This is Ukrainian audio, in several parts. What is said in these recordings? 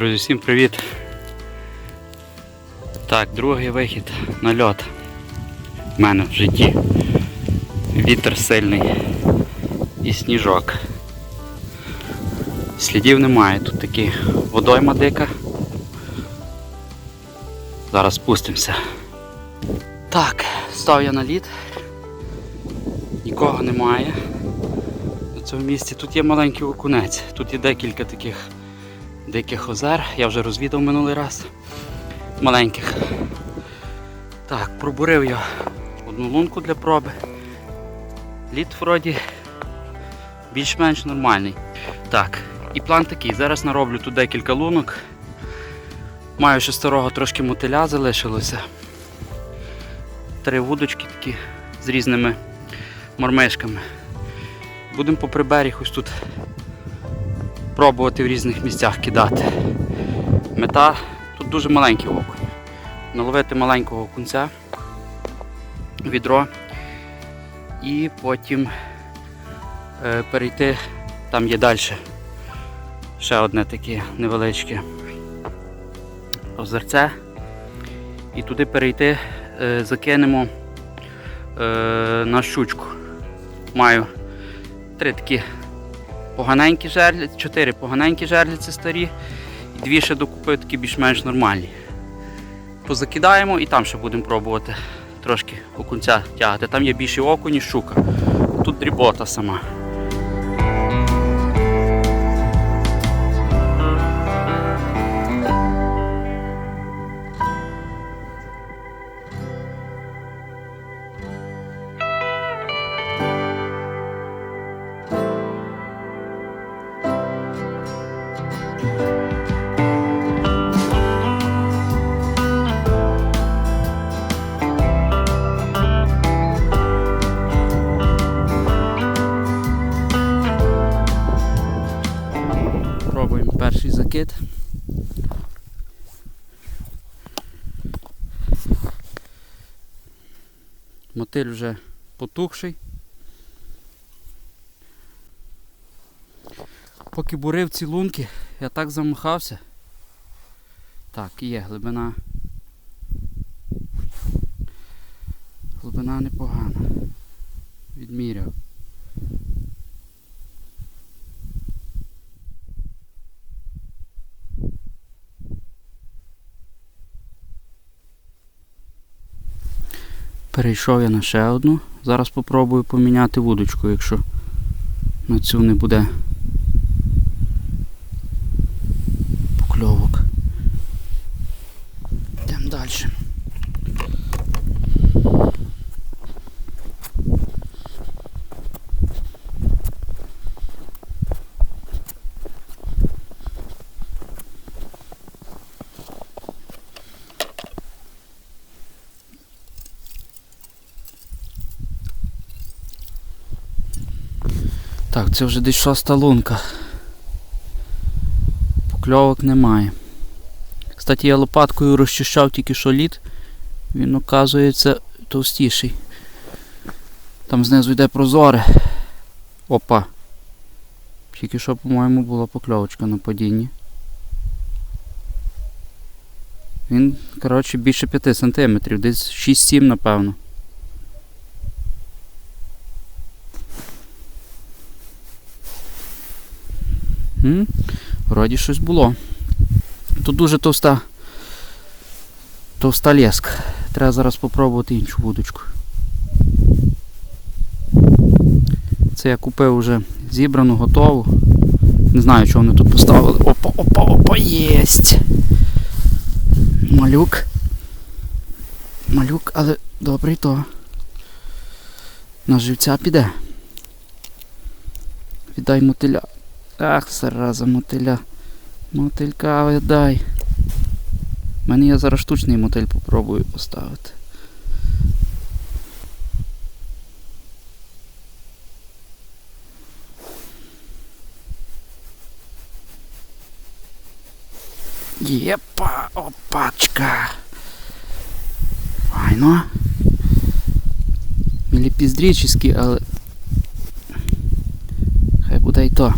Друзі, всім привіт! Так, другий вихід на льот. У мене в житті. Вітер сильний і сніжок. Слідів немає, тут такі водойма дика. Зараз спустимося. Так, став я на лід. Нікого немає. На цьому місці тут є маленький окунець. Тут є декілька таких диких озер. Я вже розвідав минулий раз. Маленьких. Так, пробурив я одну лунку для проби. Лід вроді більш-менш нормальний. Так, і план такий. Зараз нароблю тут декілька лунок. Маю ще старого трошки мотиля залишилося. Три вудочки такі з різними мормишками. Будемо по приберіг ось тут пробувати в різних місцях кидати. Мета тут дуже маленький окунь. Наловити маленького окунця, відро і потім е, перейти, там є далі ще одне таке невеличке озерце. І туди перейти, е, закинемо е, на щучку. Маю три такі поганенькі жерлиці, чотири поганенькі жерліці старі, і дві ще докупив такі більш-менш нормальні. Позакидаємо і там ще будемо пробувати трошки окунця тягати. Там є більше окунь, ніж щука. Тут дрібота сама. Мотиль вже потухший. Поки бурив ці лунки, я так замахався. Так, є глибина. Глибина непогана. Відміряв. Перейшов я на ще одну. Зараз спробую поміняти вудочку, якщо на цю не буде покльовок. Йдемо далі. Так, це вже десь шоста лунка. Покльовок немає. Кстати, я лопаткою розчищав тільки що лід. Він оказується товстіший. Там знизу йде прозоре. Опа. Тільки що, по-моєму, була покльовочка на падінні. Він, коротше, більше 5 см, десь 6-7, напевно. М? Вроді щось було. Тут дуже товста. Товста леска. Треба зараз спробувати іншу вудочку. Це я купив вже зібрану, готову. Не знаю, чого вони тут поставили. Опа, опа, опа, єсть! Малюк. Малюк, але добрий то. На живця піде. Віддай мотиля. Ах, зараза, мотиля. Мотилька видай. У мене я зараз штучний мотиль попробую поставити. Єпа, опачка. Файно. Міліпіздрічський, але хай буде й то.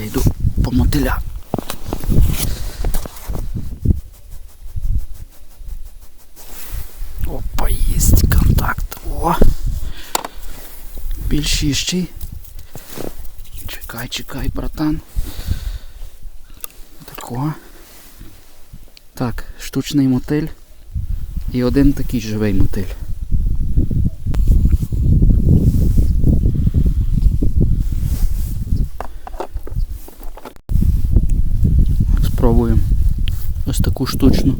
Я йду по мотиля. Опа, єсть контакт. О! Більшіщий. Чекай, чекай, братан. Тако. Так, штучний мотиль і один такий живий мотиль. Спробуємо ось таку штучну.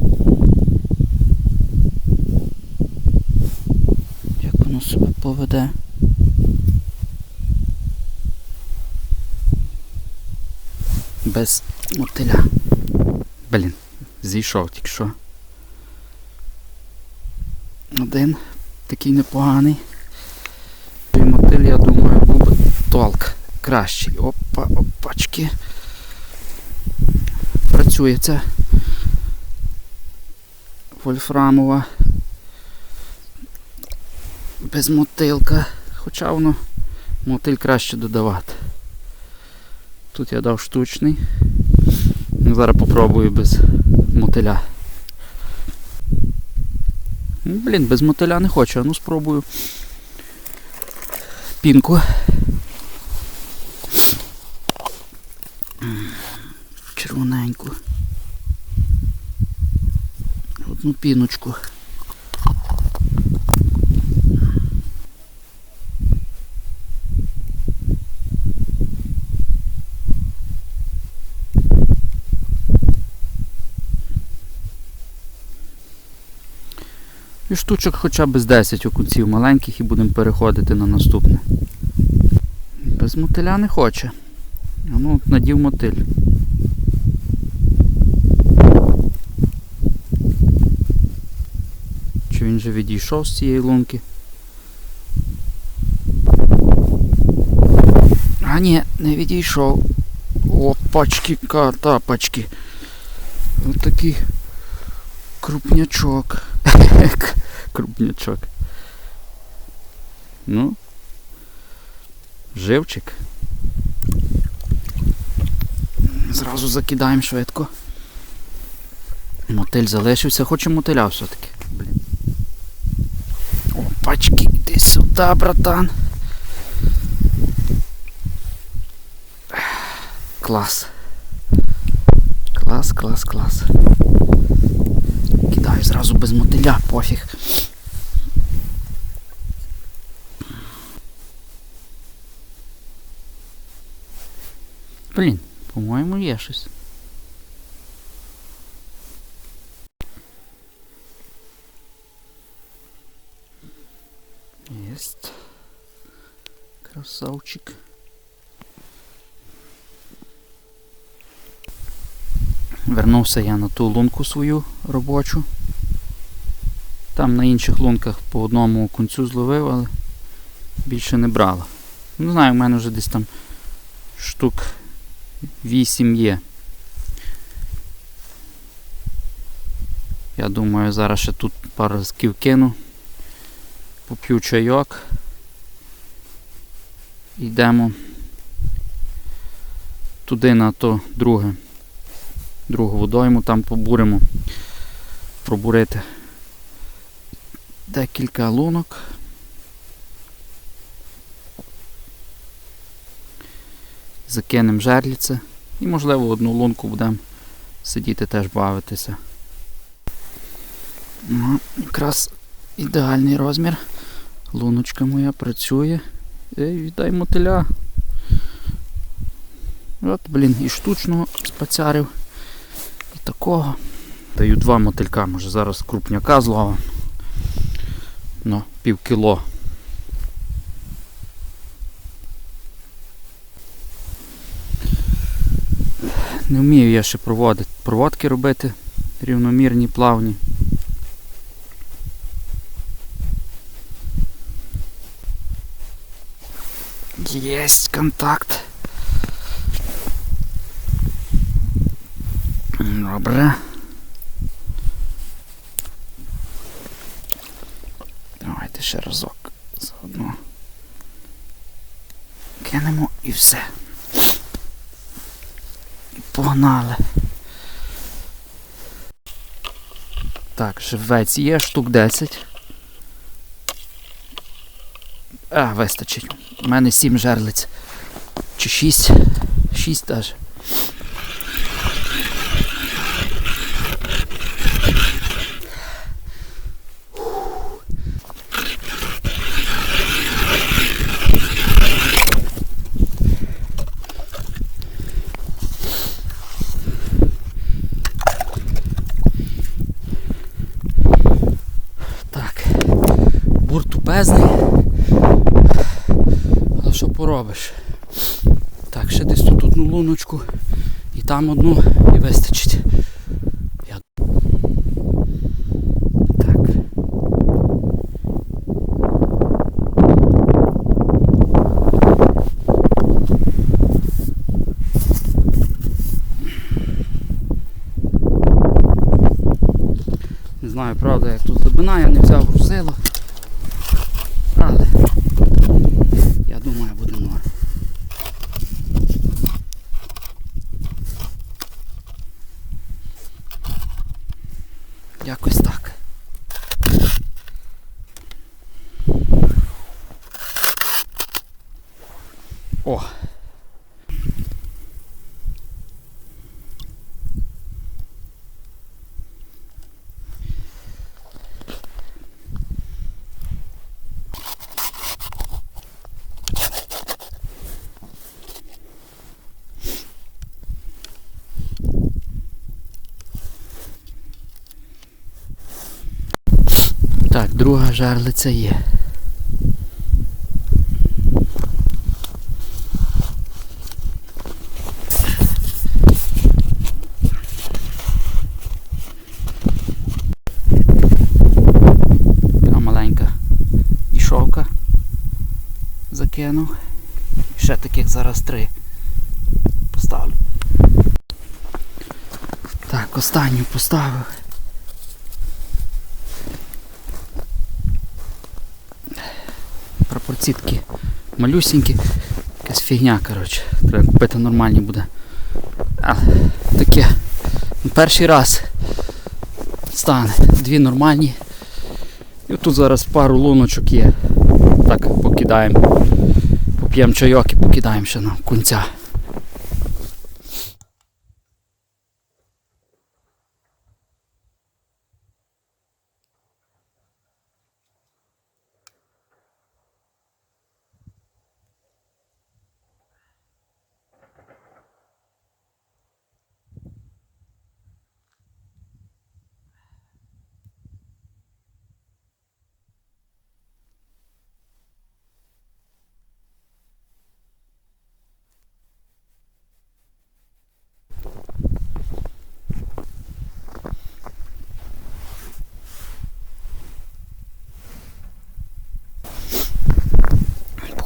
Як воно себе поведе. Без мотиля. Блін, зійшов тільки що. Один такий непоганий. І мотиль, я думаю, був толк кращий. Опа, опачки. Працює це. Вольфрамова. Без мотилка. Хоча воно мотиль краще додавати. Тут я дав штучний. Ну, Зараз попробую без мотиля. Ну, Блін, без мотиля не хочу, а ну спробую. Пінку. Червоненьку. Одну піночку. І штучок хоча б з 10 окунців маленьких і будемо переходити на наступне. Без мотиля не хоче. Ну, надів мотиль. Він же відійшов з цієї лунки? А ні, не відійшов. Опачки, катапачки. Ось такий крупнячок. Крупнячок. Ну. Живчик. Зразу закидаємо швидко. Мотиль залишився, хоче мотиля все-таки. Опачки, іди сюди, братан. Клас. Клас, клас, клас. Кидаю зразу без мотиля, пофіг. Блін, по-моєму є щось. Єсть. Красавчик. Вернувся я на ту лунку свою робочу. Там на інших лунках по одному кунцю зловив, але більше не брала. Не знаю, в мене вже десь там штук 8 є. Я думаю, зараз ще тут пару разків кину. Поп'ю чайок. Йдемо туди на то друге. Другу водойму там побуримо. Пробурити декілька лунок. Закинемо жерліце і можливо одну лунку будемо сидіти теж бавитися. Ну, якраз ідеальний розмір. Луночка моя працює. Ей, віддай мотиля. От, блін, і штучного спацярив. І такого. Даю два мотилька, може зараз крупняка зловим. Ну, пів кіло. Не вмію я ще проводити, проводки робити рівномірні, плавні. Єсть контакт. Добре. Давайте ще разок заодно. Кинемо і все. Погнали. Так, живець є штук 10. А, вистачить. У мене сім жерлиць. Чи 6? 6 даже. Так. Бур тупезний. Але що поробиш? Так, ще десь тут одну луночку і там одну і вистачить. Не знаю, правда, як тут глибина, я не взяв грузило. Але я думаю, буде норм. Якось так. О! Так, друга жарлиця є. Така ішовка закинув. Ще таких зараз три поставлю. Так, останню поставив. Пропорцітки малюсінькі. Якась фігня, коротше. Треба купити нормальні буде. А, таке. ну, Перший раз стане. Дві нормальні. І тут зараз пару луночок є. Так, покидаємо. Поп'ємо чайок і покидаємо ще на кунця.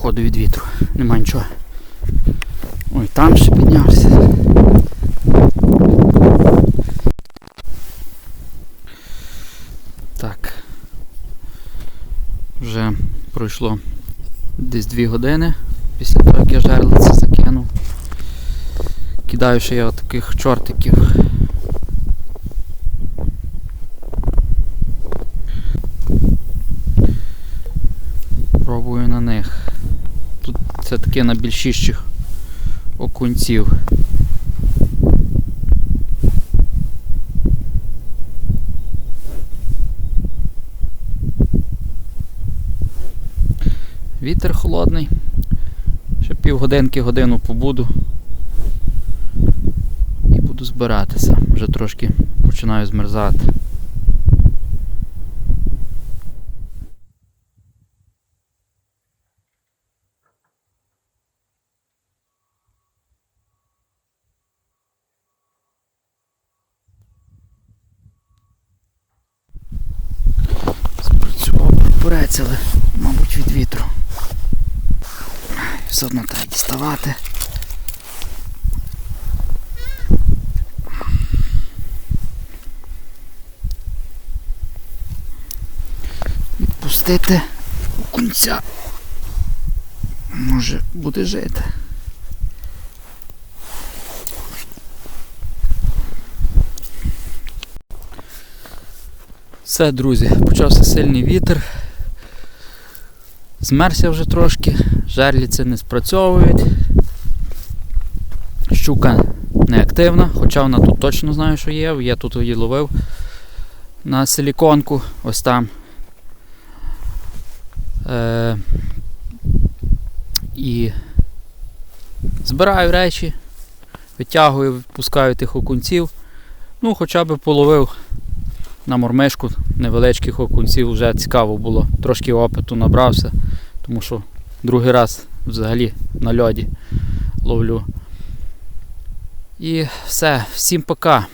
Походу від вітру. Нема нічого. Ой, там ще піднявся. Так. Вже пройшло десь 2 години після того, як я жерлиці закинув. Кидаю ще я таких чортиків. Таке на більшіщих окунців. Вітер холодний. Ще півгодинки годину побуду. І буду збиратися. Вже трошки починаю змерзати. все одно треба діставати. Відпустити у кінця. Може буде жити. Все, друзі, почався сильний вітер. Змерся вже трошки, жерліці не спрацьовують. Щука неактивна, хоча вона тут точно знаю, що є. Я тут її ловив на силіконку, ось там. Е- і збираю речі, витягую, відпускаю тих окунців. Ну, хоча б половив на мормишку невеличких окунців, вже цікаво було. Трошки опиту набрався, тому що другий раз взагалі на льоді ловлю. І все, всім пока.